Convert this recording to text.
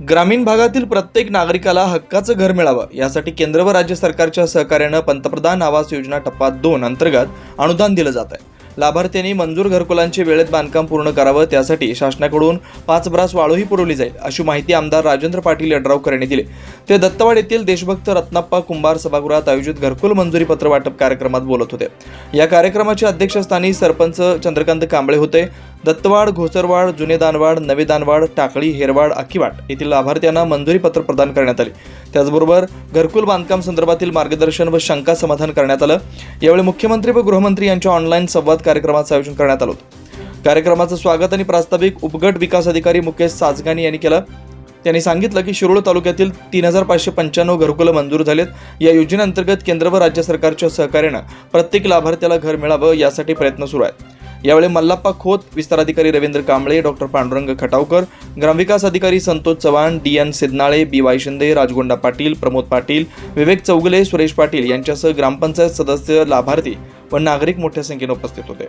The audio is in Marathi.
ग्रामीण भागातील प्रत्येक नागरिकाला हक्काचं घर मिळावं यासाठी केंद्र व राज्य सरकारच्या सहकार्यानं पंतप्रधान आवास योजना टप्पा दोन अंतर्गत अनुदान दिलं जात आहे. लाभार्थ्यांनी मंजूर घरकुलांचे वेळेत बांधकाम पूर्ण करावं त्यासाठी शासनाकडून पाच ब्रास वाळूही पुरवली जाईल अशी माहिती आमदार राजेंद्र पाटील यड्रावकर यांनी दिली. ते दत्तवाड येथील देशभक्त रत्नाप्पा कुंभार सभागृहात आयोजित घरकुल मंजुरी पत्र वाटप कार्यक्रमात बोलत होते. या कार्यक्रमाच्या अध्यक्षस्थानी सरपंच चंद्रकांत कांबळे होते. दत्तवाड घोसरवाड जुने दानवाड नवे दानवाड टाकळी हेरवाड आकिवाट येथील लाभार्थ्यांना मंजुरी पत्र प्रदान करण्यात आले. त्याचबरोबर घरकुल बांधकाम संदर्भातील मार्गदर्शन व शंका समाधान करण्यात आलं. यावेळी मुख्यमंत्री व गृहमंत्री यांच्या ऑनलाईन संवाद कार्यक्रमाचं आयोजन करण्यात आलं होतं. कार्यक्रमाचं स्वागत आणि प्रास्ताविक उपगट विकास अधिकारी मुकेश साजगानी यांनी केलं. त्यांनी सांगितलं की शिरोळ तालुक्यातील तीन हजार पाचशे पंच्याण्णव घरकुलं मंजूर झालेत. या योजनेअंतर्गत केंद्र व राज्य सरकारच्या सहकार्यानं प्रत्येक लाभार्थ्याला घर मिळावं यासाठी प्रयत्न सुरू आहेत. यावेळी मल्लाप्पा खोत विस्तार अधिकारी रवींद्र कांबळे डॉक्टर पांडुरंग खटावकर ग्रामविकास अधिकारी Santosh Chavan D N Sidnale B Y Shinde Rajgonda Patil Pramod Patil Vivek Chougule Suresh Patil यांच्यासह ग्रामपंचायत सदस्य लाभार्थी व नागरिक मोठ्या संख्येने उपस्थित होते.